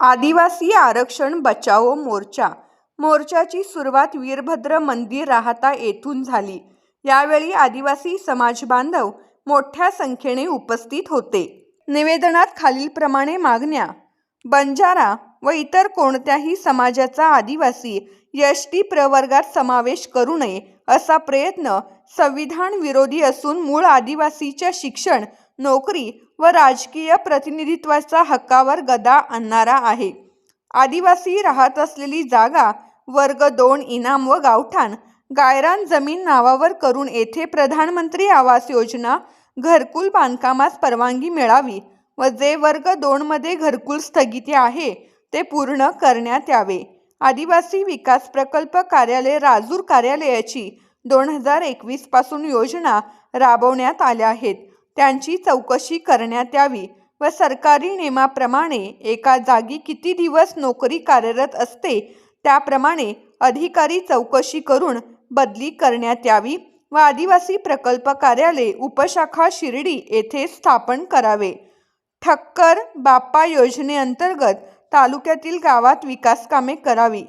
आदिवासी आरक्षण बचाओ मोर्चा. मोर्चाची सुरुवात वीरभद्र मंदिर राहता येथून झाली. यावेळी आदिवासी समाज बांधव मोठ्या संख्येने उपस्थित होते. निवेदनात खालीलप्रमाणे मागण्या. बंजारा व इतर कोणत्याही समाजाचा आदिवासी यश टी प्रवर्गात समावेश करू नये असा प्रयत्न संविधान विरोधी असून मूळ आदिवासीच्या शिक्षण नोकरी व राजकीय प्रतिनिधित्वाचा हक्कावर गदा आणणारा आहे. आदिवासी राहत असलेली जागा वर्ग दोन इनाम व गावठाण गायरान जमीन नावावर करून येथे प्रधानमंत्री आवास योजना घरकुल बांधकामास परवानगी मिळावी व जे वर्ग दोनमध्ये घरकुल स्थगिती आहे ते पूर्ण करण्यात यावे. आदिवासी विकास प्रकल्प कार्यालय राजूर कार्यालयाची दोन हजार एकवीसपासून योजना राबवण्यात आल्या आहेत. त्यांची चौकशी करण्यात यावी व सरकारी नियमाप्रमाणे एका जागी किती दिवस नोकरी कार्यरत असते त्याप्रमाणे अधिकारी चौकशी करून बदली करण्यात यावी व आदिवासी प्रकल्प कार्यालय उपशाखा शिर्डी येथे स्थापन करावे. ठक्कर बाप्पा योजनेअंतर्गत तालुक्यातील गावात विकास कामे करावी.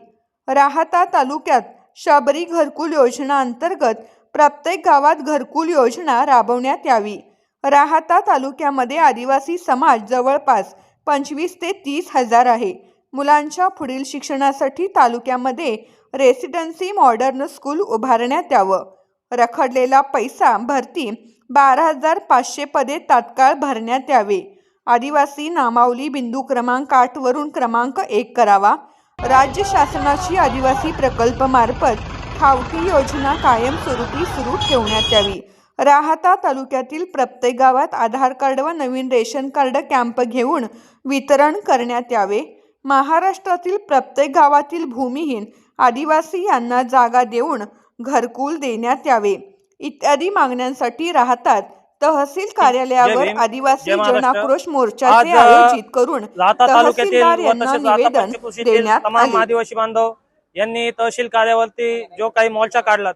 राहता तालुक्यात शबरी घरकुल योजना अंतर्गत प्रत्येक गावात घरकुल योजना राबवण्यात यावी. राहाता तालुक्यामध्ये आदिवासी समाज जवळपास पंचवीस ते तीस हजार आहे. मुलांच्या पुढील शिक्षणासाठी तालुक्यामध्ये रेसिडेन्सी मॉडर्न स्कूल उभारण्यात यावं. रखडलेला पैसा भरती बारा हजार पाचशे पदे तात्काळ भरण्यात यावे. आदिवासी नामावली बिंदू क्रमांक आठवरून क्रमांक एक करावा. राज्य शासनाची आदिवासी प्रकल्पमार्फत खावटी योजना कायमस्वरूपी सुरू ठेवण्यात यावी. राहाता तालुक्यातील प्रत्येक गावात आधार कार्ड व नवीन रेशन कार्ड कॅम्प घेऊन वितरण करण्यात यावे. महाराष्ट्रातील प्रत्येक गावातील भूमिहीन आदिवासी यांना जागा देऊन घरकुल देण्यात यावे. इत्यादी मागण्यांसाठी राहतात तहसील कार्यालयावर आदिवासी. जनाक्रोश मोर्चाचे आयोजित करून तहसीलदार यांना निवेदन देण्यात आदिवासी बांधव यांनी तहसील कार्यावरती जो काही मोर्चा काढला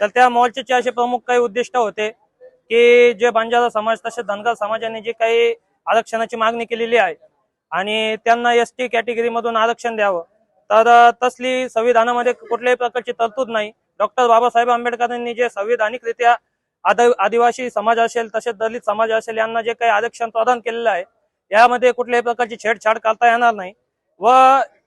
तर त्या मॉलचे असे प्रमुख काही उद्दिष्ट होते की जे बंजारा समाज तसेच धनगर समाजाने जे काही आरक्षणाची मागणी केलेली आहे आणि त्यांना एस टी कॅटेगरी मधून आरक्षण द्यावं. तर तसली संविधानामध्ये कुठल्याही प्रकारची तरतूद नाही. डॉक्टर बाबासाहेब आंबेडकरांनी जे संविधानिकरित्या आदिवासी समाज असेल तसेच दलित समाज असेल यांना जे काही आरक्षण प्रदान केलेलं आहे यामध्ये कुठल्याही प्रकारची छेडछाड करता येणार नाही. व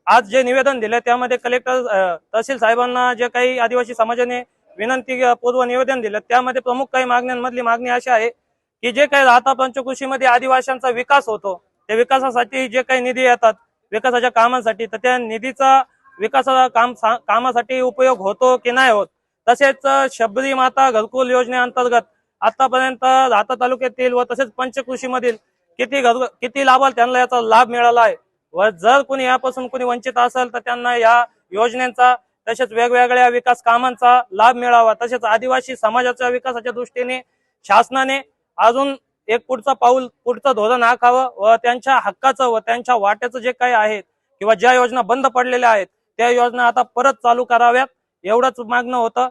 आज जे निवेदन दिले त्यामध्ये कलेक्टर तहसील साहेबांना जे काही आदिवासी समाजाने विनंती पूर्व निवेदन दिलं. त्यामध्ये प्रमुख काही मागण्यांमधली मागणी अशी आहे की जे काही राहता पंचकृषीमध्ये आदिवासींचा विकास होतो त्या विकासासाठी जे काही निधी येतात विकासाच्या कामांसाठी तर त्या निधीचा विकासाचा काम कामासाठी उपयोग होतो की नाही होत? तसेच शबरी माता घरकुल योजनेअंतर्गत आतापर्यंत राहता तालुक्यातील व तसेच पंचकृषीमधील किती घर किती लाभाल त्यांना याचा लाभ मिळाला आहे? व जर कोणी यापासून कोणी वंचित असेल तर त्यांना या योजनेचा तसेच वेगवेगळ्या विकास कामांचा लाभ मिळावा. तसेच आदिवासी समाजाच्या विकासाच्या दृष्टीने शासनाने अजून एक पुढचं पाऊल पुढचं धोरण आखावं व त्यांच्या हक्काचं व त्यांच्या वाट्याचं जे काही आहे किंवा ज्या योजना बंद पडलेल्या आहेत त्या योजना आता परत चालू कराव्यात एवढंच मागणं होतं.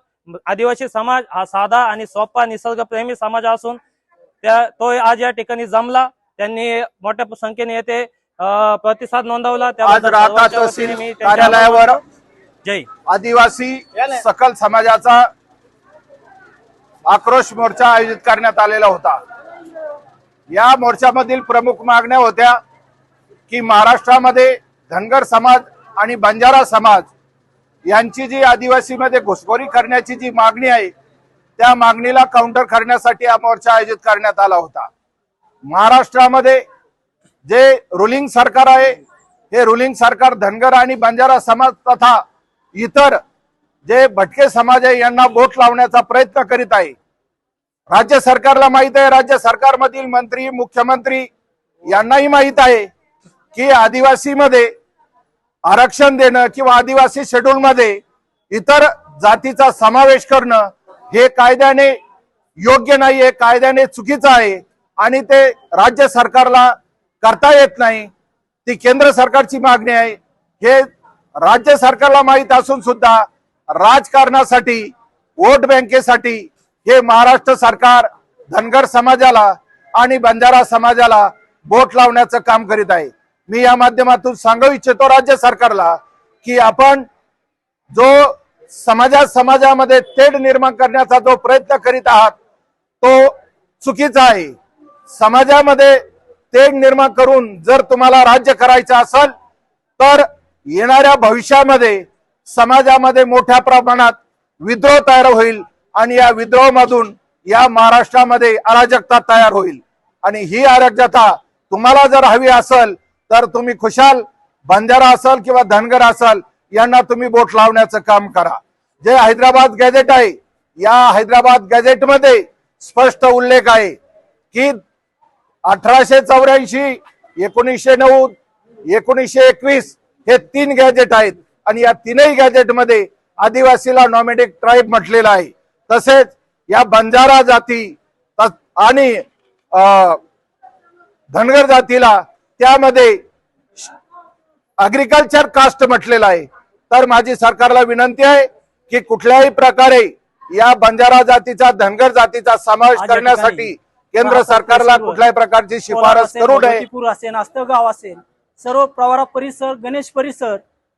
आदिवासी समाज हा साधा आणि सोपा निसर्गप्रेमी समाज असून त्या तो आज या ठिकाणी जमला. त्यांनी मोठ्या संख्येने येथे प्रतिसाद नोंदवला. त्यांचे कार्यालयावर. जय. आदिवासी सकल समाजाचा आक्रोश मोर्चा आयोजित करण्यात आलेला होता. या मोर्चामधील प्रमुख मागण्या होत्या की महाराष्ट्रामध्ये धनगर समाज आणि बंजारा समाज यांची जी आदिवासीमध्ये घुसखोरी करण्याची जी मागणी आहे त्या मागणीला काउंटर करण्यासाठी हा मोर्चा आयोजित करण्यात आला होता. महाराष्ट्रामध्ये जे रुलिंग सरकार आहे हे रुलिंग सरकार धनगर आणि बंजारा समाज तथा इतर जे भटके समाज आहे यांना बोट लावण्याचा प्रयत्न करीत आहे. राज्य सरकारला माहीत आहे राज्य सरकारमधील मंत्री मुख्यमंत्री यांनाही माहीत आहे की आदिवासीमध्ये आरक्षण देणं किंवा आदिवासी शेड्यूल मध्ये इतर जातीचा समावेश करणं हे कायद्याने योग्य नाही आहे कायद्याने चुकीचं आहे आणि ते राज्य सरकारला करता येत नाही. ती केंद्र सरकारची मागणी आहे. हे राज्य सरकारला माहीत असून सुद्धा राजकारणासाठी वोट बँकेसाठी हे महाराष्ट्र सरकार धनगर समाजाला आणि बंजारा समाजाला बोट लावण्याचं काम करीत आहे. मी या माध्यमातून सांगू इच्छितो राज्य सरकारला की आपण जो समाजा समाजामध्ये तेढ निर्माण करण्याचा जो प्रयत्न करीत आहात तो चुकीचा आहे. समाजामध्ये तेढ निर्माण करून जर तुम्हाला राज्य करायचं असेल तर येणाऱ्या भविष्यामध्ये समाजामध्ये मोठ्या प्रमाणात विद्रोह तयार होईल आणि या विद्रोहामधून या महाराष्ट्रामध्ये अराजकता तयार होईल. आणि ही अराजकता तुम्हाला जर हवी असेल तर तुम्ही खुशाल बंजारा असाल किंवा धनगर असाल यांना तुम्ही बोट लावण्याचं काम करा. जे हैदराबाद गॅझेट आहे या हैदराबाद गॅझेटमध्ये स्पष्ट उल्लेख आहे की अठराशे चौऱ्याऐंशी एकोणीसशे नऊ एकोणीसशे एकवीस हे तीन गॅजेट आहेत. आणि या तीनही गॅजेटमध्ये आदिवासीला नॉमेडिक ट्राईब म्हटलेलं आहे. तसेच या बंजारा जाती आणि धनगर जातीला त्यामध्ये अग्रिकल्चर कास्ट म्हटलेलं आहे. तर माझी सरकारला विनंती आहे की कुठल्याही प्रकारे या बंजारा जातीचा धनगर जातीचा समावेश करण्यासाठी केंद्र सरकारला कुठल्याही प्रकारची शिफारस करू नये. असेल आस्तगाव असेल सर्व प्रवारा परिसर गणेश परिसर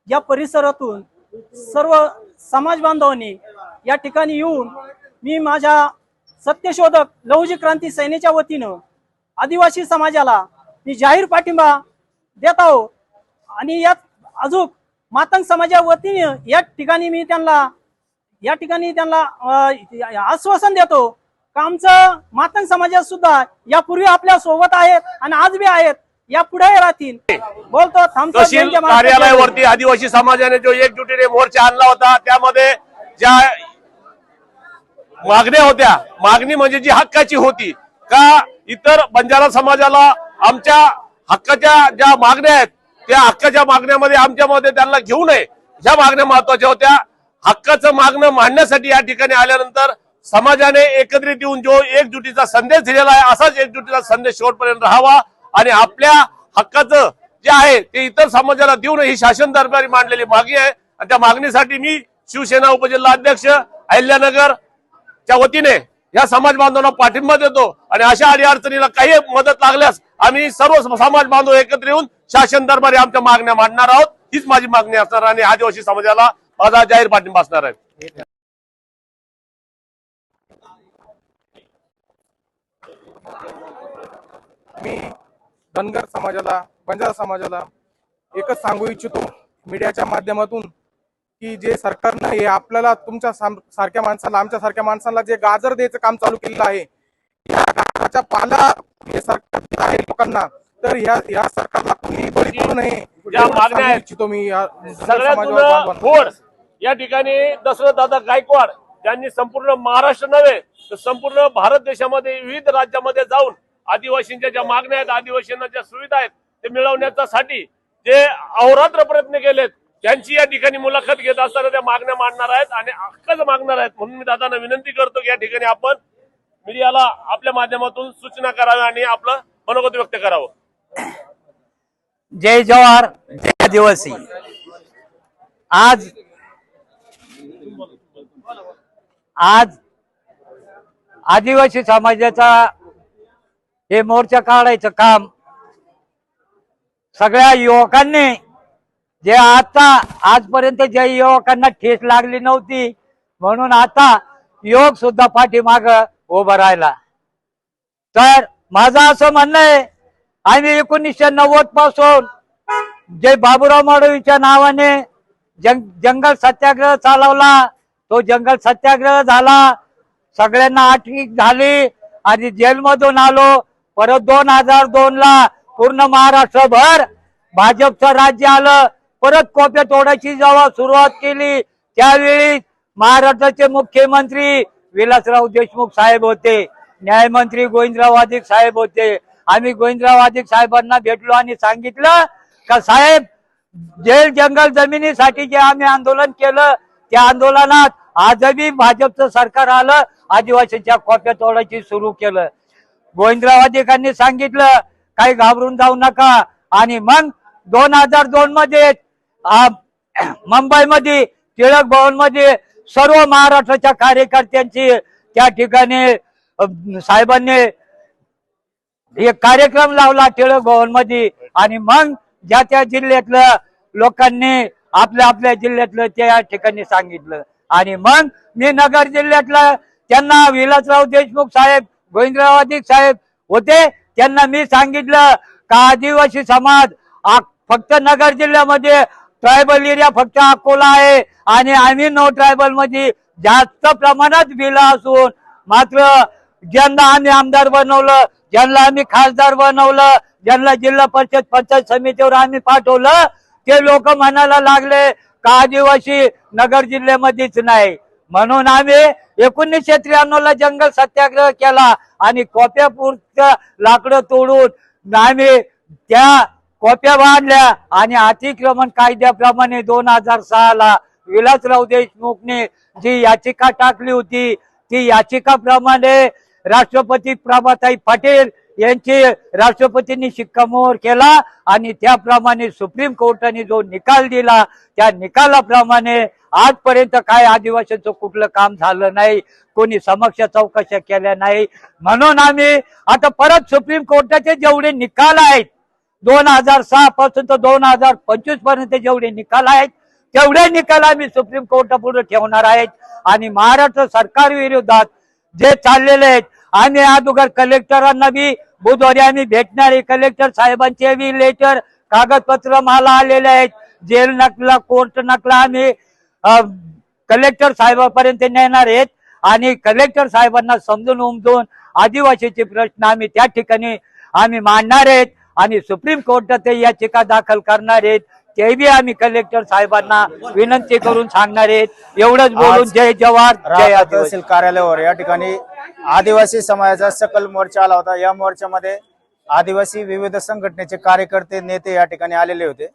या परिसरातून सर्व समाज बांधवांनी या ठिकाणी येऊन मी माझ्या सत्यशोधक लहुजी क्रांती सेनेच्या वतीनं आदिवासी समाजाला मी जाहीर पाठिंबा देत आहो. आणि यात अजून मातंग समाजा वतीने या ठिकाणी मी त्यांना या ठिकाणी त्यांना आश्वासन देतो का आमचं मातंग समाजात सुद्धा यापूर्वी आपल्यासोबत आहेत आणि आज बी आहेत. या पुढे राहतील. बोलतो तहसील. कार्यालयावरती आदिवासी समाजाने जो एकजुटीने मोर्चा आणला होता त्यामध्ये ज्या मागण्या होत्या मागणी म्हणजे जी हक्काची होती का इतर बंजारा समाजाला आमच्या हक्काच्या ज्या मागण्या आहेत त्या हक्काच्या मागण्यामध्ये आमच्यामध्ये त्यांना घेऊ नये ह्या मागण्या महत्त्वाच्या होत्या. हक्काचं मागणं मांडण्यासाठी या ठिकाणी आल्यानंतर समाजाने एकत्रित येऊन जो एकजुटीचा संदेश दिलेला आहे असाच एकजुटीचा संदेश शेवटपर्यंत राहावा. आणि आपल्या हक्काचं जे आहे ते इतर समाजाला देऊन ही शासन दरबारी मांडलेली मागणी आहे. आणि त्या मागणीसाठी मी शिवसेना उपजिल्हा अध्यक्ष अहिल्यानगर च्या वतीने या समाज बांधवांना पाठिंबा देतो. आणि अशा अडी अडचणीला काही मदत लागल्यास आम्ही सर्व समाज बांधव एकत्र येऊन शासन दरबारी आमच्या मागण्या मांडणार आहोत. हीच माझी मागणी असणार आणि आदिवासी समाजाला माझा जाहीर पाठिंबा असणार आहे. मी धनगर समाजाला बंजारा समाजाला एकच सांगू इच्छितो मीडियाच्या माध्यमातून की जे सरकारनं हे आपल्याला तुमच्या सारख्या माणसाला आमच्या सारख्या माणसाला जे गाजर द्यायचं काम चालू केलेलं आहे या गाजराच्या पाला हे सरकार आहे लोकांना तर या या सरकारला कोणी बळी पडू नये. मागण्या इच्छितो मी या ठिकाणी दशरथ दादा गायकवाड त्यांनी संपूर्ण महाराष्ट्र नव्हे तर संपूर्ण भारत देशामध्ये विविध राज्यामध्ये जाऊन आदिवासींच्या ज्या मागण्या आहेत आदिवासींना ज्या सुविधा आहेत ते मिळवण्यासाठी जे अहोरात्र प्रयत्न केलेत त्यांची या ठिकाणी मुलाखत घेत असताना त्या मागण्या मांडणार आहेत आणि हक्कच मागणार आहेत. म्हणून मी दादांना विनंती करतो की या ठिकाणी आपण मीडियाला आपल्या माध्यमातून सूचना कराव्या आणि आपलं मनोगत व्यक्त करावं. जय जवाहर जय आदिवासी. आज आज आदिवासी समाजाचा हे मोर्चा काढायचं काम सगळ्या युवकांनी जे आता आजपर्यंत ज्या युवकांना ठेस लागली नव्हती म्हणून आता युवक सुद्धा पाठीमाग उभं राहिला. तर माझं असं म्हणणं आहे आम्ही एकोणीसशे नव्वदपासून जे बाबूराव माडवीच्या नावाने जंग जंगल सत्याग्रह चालवला तो जंगल सत्याग्रह झाला सगळ्यांना आठवीक झाली आणि जेलमधून आलो परत दोन हजार दोन ला पूर्ण महाराष्ट्रभर भाजपचं राज्य आलं. परत कोप्या तोडायची जेव्हा सुरुवात केली त्यावेळी महाराष्ट्राचे मुख्यमंत्री विलासराव देशमुख साहेब होते न्यायमंत्री गोविंदराव अधिक साहेब होते. आम्ही गोविंदराव अधिक साहेबांना भेटलो आणि सांगितलं का साहेब जेल जंगल जमिनीसाठी जे आम्ही आंदोलन केलं त्या आंदोलनात आजही भाजपचं सरकार आलं आदिवासींच्या कॉप्या तोडायची सुरू केलं. गोविंदराव अधिकांनी सांगितलं काही घाबरून जाऊ नका. आणि मग दोन हजार दोन मध्ये मुंबईमध्ये टिळक भवनमध्ये सर्व महाराष्ट्राच्या कार्यकर्त्यांची त्या ठिकाणी साहेबांनी एक कार्यक्रम लावला टिळक भवनमध्ये आणि मग ज्या त्या जिल्ह्यातलं लोकांनी आपल्या आपल्या जिल्ह्यातलं त्या ठिकाणी सांगितलं. आणि मग मी नगर जिल्ह्यातलं त्यांना विलासराव देशमुख साहेब गोविंदराव अधिक साहेब होते. त्यांना मी सांगितलं का आदिवासी समाज फक्त नगर जिल्ह्यामध्ये ट्रायबल एरिया फक्त अकोला आहे आणि आम्ही नो ट्रायबलमध्ये जास्त प्रमाणात बिलं असून मात्र ज्यांना आम्ही आमदार बनवलं ज्यांना आम्ही खासदार बनवलं ज्यांना जिल्हा परिषद पंचायत समितीवर आम्ही पाठवलं ते लोक म्हणायला लागले का आदिवासी नगर जिल्ह्यामध्येच नाही. म्हणून आम्ही एकोणीसशे त्र्याण्णव ला जंगल सत्याग्रह केला आणि कोप्यापूरचं लाकडं तोडून आम्ही त्या कोप्या बांधल्या आणि अतिक्रमण कायद्याप्रमाणे दोन हजार सहा ला विलासराव देशमुखने जी याचिका टाकली होती ती याचिकाप्रमाणे राष्ट्रपती प्रभाताई पटेल यांची राष्ट्रपतींनी शिक्कामोर केला आणि त्याप्रमाणे सुप्रीम कोर्टाने जो निकाल दिला त्या निकालाप्रमाणे आजपर्यंत काय आदिवासींचं कुठलं काम झालं नाही कोणी समक्ष चौकशा केल्या नाही. म्हणून आम्ही आता परत सुप्रीम कोर्टाचे जेवढे निकाल आहेत दोन हजार सहा पासून तर दोन हजार पंचवीसपर्यंत जेवढे निकाल आहेत तेवढे निकाल आम्ही सुप्रीम कोर्टापुढे ठेवणार आहेत. आणि महाराष्ट्र सरकार विरोधात जे चाललेले आहेत आम्ही अगोदर कलेक्टरांना बी बुधवारी आम्ही भेटणार. आहे कलेक्टर साहेबांचे बी लेटर कागदपत्र मला आलेले आहेत. जेल नकला कोर्ट नकला आम्ही कलेक्टर साहेबापर्यंत नेणार आहेत. आणि कलेक्टर साहेबांना समजून उमजून आदिवासीचे प्रश्न आम्ही त्या ठिकाणी आम्ही मांडणार आहेत. आणि सुप्रीम कोर्टात याचिका दाखल करणार आहेत. ते बी आम्ही कलेक्टर साहेबांना विनंती करून सांगणार आहेत. एवढंच बोलून जय जवाहर जय तहसील कार्यालयावर या ठिकाणी आदिवासी समाजाचा सकल मोर्चा आला होता. या मोर्चामध्ये आदिवासी विविध संघटनेचे कार्यकर्ते नेते या ठिकाणी आलेले होते.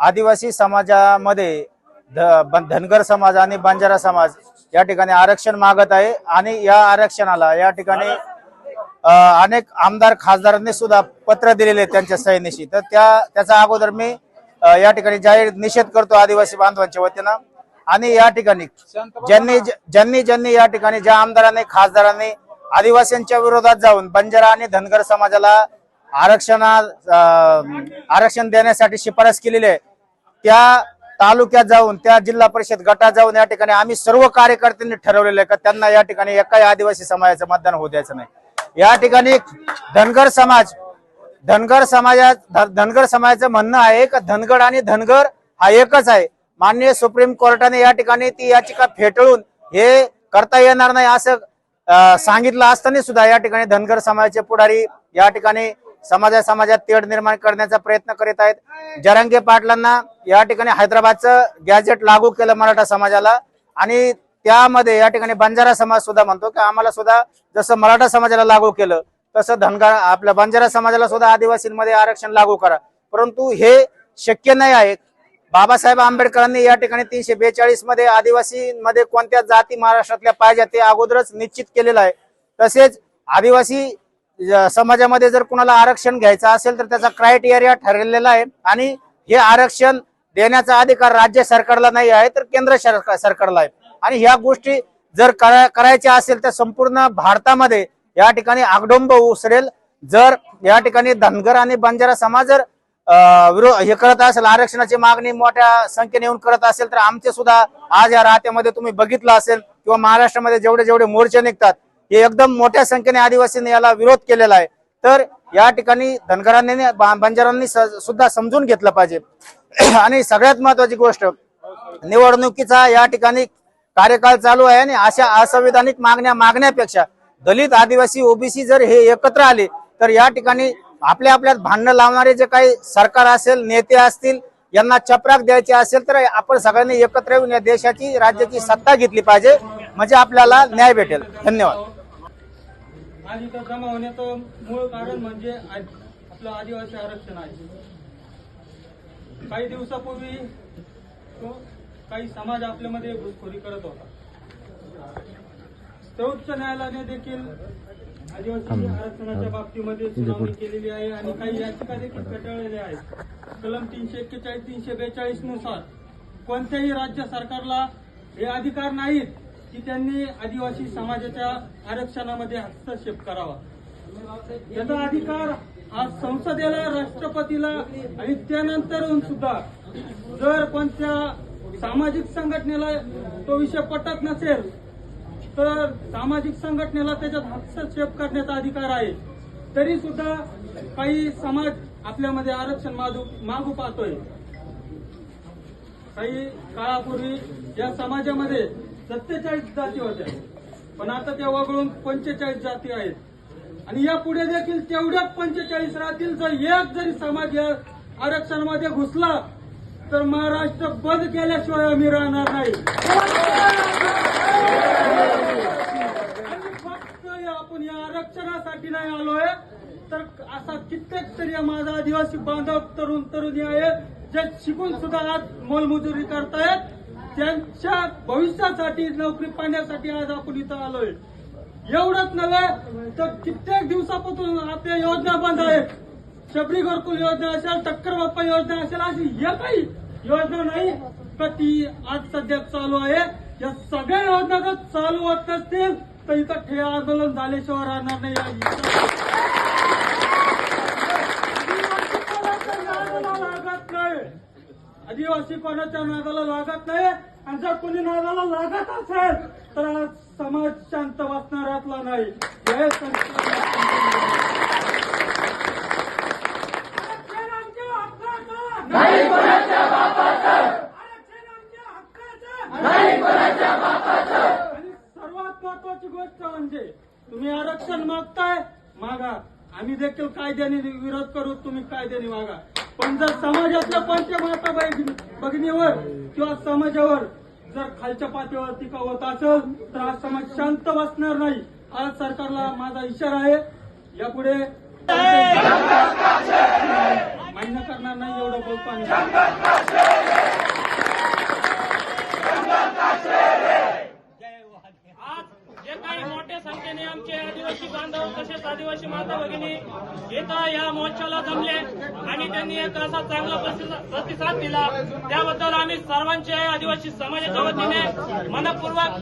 आदिवासी समाजामध्ये धनगर समाज आणि बंजारा समाज या ठिकाणी आरक्षण मागत आहे आणि या आरक्षणाला या ठिकाणी अनेक आमदार खासदारांनी सुद्धा पत्र दिलेले त्यांच्या सैनिशी तर त्या त्याचा अगोदर मी या ठिकाणी जाहीर निषेध करतो आदिवासी बांधवांच्या वतीनं. आणि या ठिकाणी ज्यांनी ज्यांनी ज्यांनी या ठिकाणी ज्या आमदारांनी खासदारांनी आदिवासींच्या विरोधात जाऊन बंजारा आणि धनगर समाजाला आरक्षणा आरक्षण देण्यासाठी शिफारस केलेली आहे. त्या तालुक्यात जाऊन त्या जिल्हा परिषद गटात जाऊन या ठिकाणी आम्ही सर्व कार्यकर्त्यांनी ठरवलेलं आहे का त्यांना या ठिकाणी एकाही आदिवासी समाजाचं मतदान होऊ द्यायचं नाही. या ठिकाणी धनगर समाज धनगर समाजात धनगर समाजाचं म्हणणं आहे का धनगड आणि धनगर हा एकच आहे. माननीय सुप्रीम कोर्टाने या ठिकाणी ती याचिका फेटाळून हे करता येणार नाही असं सांगितलं असताना सुद्धा या ठिकाणी धनगर समाजाचे पुढारी या ठिकाणी समाजा समाजात तेढ निर्माण करण्याचा प्रयत्न करीत आहेत. जरांगे पाटलांना या ठिकाणी हैदराबादचं गॅजेट लागू केलं मराठा समाजाला. आणि त्यामध्ये या ठिकाणी बंजारा समाज सुद्धा म्हणतो की आम्हाला सुद्धा जसं मराठा समाजाला लागू केलं तसं धनगर आपल्या बंजारा समाजाला सुद्धा आदिवासींमध्ये आरक्षण लागू करा. परंतु हे शक्य नाही आहे. बाबासाहेब आंबेडकरांनी या ठिकाणी तीनशे बेचाळीसमध्ये आदिवासीमध्ये कोणत्या जाती महाराष्ट्रातल्या पाहिजे ते अगोदरच निश्चित केलेलं आहे. तसेच आदिवासी समाजामध्ये जर कुणाला आरक्षण घ्यायचं असेल तर त्याचा क्रायटेरिया ठरलेला आहे. आणि हे आरक्षण देण्याचा अधिकार राज्य सरकारला नाही आहे तर केंद्र सरकार- सरकारला आहे. आणि ह्या गोष्टी जर करा- करायच्या असेल तर संपूर्ण भारतामध्ये या ठिकाणी आगडोंब उसरेल. जर या ठिकाणी धनगर आणि बंजारा समाज जर अं, हे करत असेल आरक्षणाची मागणी मोठ्या संख्येने येऊन करत असेल तर आमचे सुद्धा आज या राहत्यामध्ये तुम्ही बघितलं असेल किंवा महाराष्ट्रामध्ये जेवढे जेवढे मोर्चे निघतात हे एकदम मोठ्या संख्येने आदिवासींनी याला विरोध केलेला आहे. तर या ठिकाणी धनगरांनी बंजारांनी सुद्धा समजून घेतलं पाहिजे. आणि सगळ्यात महत्वाची गोष्ट निवडणुकीचा या ठिकाणी कार्यकाळ चालू आहे आणि अशा असंविधानिक मागण्या मागण्यापेक्षा दलित आदिवासी ओबीसी जर हे एकत्र आले तर या ठिकाणी आपल्या आपल्यात भांडणं लावणारे जे काही सरकार असेल नेते असतील यांना चपराक द्यायचे असेल तर आपण सगळ्यांनी एकत्र येऊन या देशाची राज्याची सत्ता घेतली पाहिजे. म्हणजे आपल्याला न्याय भेटेल. धन्यवाद. आज इथं जमा होण्याचं मूळ कारण म्हणजे आपलं आदिवासी आरक्षण आहे. काही दिवसापूर्वी तो काही समाज आपल्यामध्ये घुसखोरी करत होता. सर्वोच्च न्यायालयाने देखील आदिवासी आरक्षणाच्या बाबतीमध्ये सुनावणी केलेली आहे आणि काही याचिका देखील फेटाळलेल्या आहेत. कलम तीनशे एक्केचाळीस तीनशे बेचाळीसनुसार कोणत्याही राज्य सरकारला हे अधिकार नाहीत की त्यांनी आदिवासी समाजाच्या आरक्षणामध्ये हस्तक्षेप करावा. याचा अधिकार आज संसदेला राष्ट्रपतीला आणि त्यानंतरून सुद्धा जर कोणत्या सामाजिक संघटनेला तो विषय पटत नसेल तर सामाजिक संघटनेला त्याच्यात हस्तक्षेप करण्याचा अधिकार आहे. तरी सुद्धा काही समाज आपल्यामध्ये आरक्षण मागू मागू पाहतोय. काही काळापूर्वी या समाजामध्ये सत्तेचाळीस जाती होत्या. पण आता त्या वगळून पंचेचाळीस जाती आहेत. आणि यापुढे देखील तेवढ्याच पंचेचाळीस राहतील जर एक जरी समाज या आरक्षणामध्ये घुसला तर महाराष्ट्र बंद केल्याशिवाय आम्ही राहणार नाही आणि फक्त या- आपण या नाही आलोय. तर असा कित्येक तरी माझा आदिवासी बांधव तरुण तरुणी आहे जे शिकून सुद्धा आज मोलमजुरी करतायत. त्यांच्या भविष्यासाठी नोकरी पाहण्यासाठी आज आपण इथं आलोय. एवढंच नव्हे तर कित्येक दिवसापासून आपल्या योजना बंद आहेत. शबरी घरकुल योजना असेल टक्कर बाप्पा योजना असेल अशी एकही योजना नाही. तर ती आज सध्या चालू आहे. या सगळ्या योजना जर चालू होत नसतील तर इथं ठे आंदोलन झाल्याशिवाय राहणार नाही. लागत नाही? आदिवासी कोणाच्या नादाला लागत नाही? आणि जर कोणी नादाला लागत असेल तर आज समाज शांत बसणाऱ्यातला नाही. आरक्षण आमच्या हक्काचं नाही कोणाच्या बापाचं आरक्षण आमच्या हक्काचं नाही कोणाच्या बापाचं आणि सर्वात महत्वाची म्हणजे तुम्ही आरक्षण मागताय मागा. आम्ही देखील कायद्याने विरोध करू तुम्ही कायद्याने मागा. पण जर समाजातल्या पंचमाता बहिणी- भगिनीवर किंवा समाजावर जर खालच्या पातळीवर टीका होत असेल तर हा समाज शांत बसणार नाही आज सरकारला माझा इशारा आहे. यापुढे मान्य करणार नाही एवढं बोलतो आणि आज जे काही मोठ्या संख्येने आमचे आदिवासी बांधव तसेच आदिवासी माता भगिनी इथं या मोर्चाला जमले आणि त्यांनी एक असा चांगला प्रतिसाद दिला. त्याबद्दल आम्ही सर्वांचे आदिवासी समाजाच्या वतीने मनपूर्वक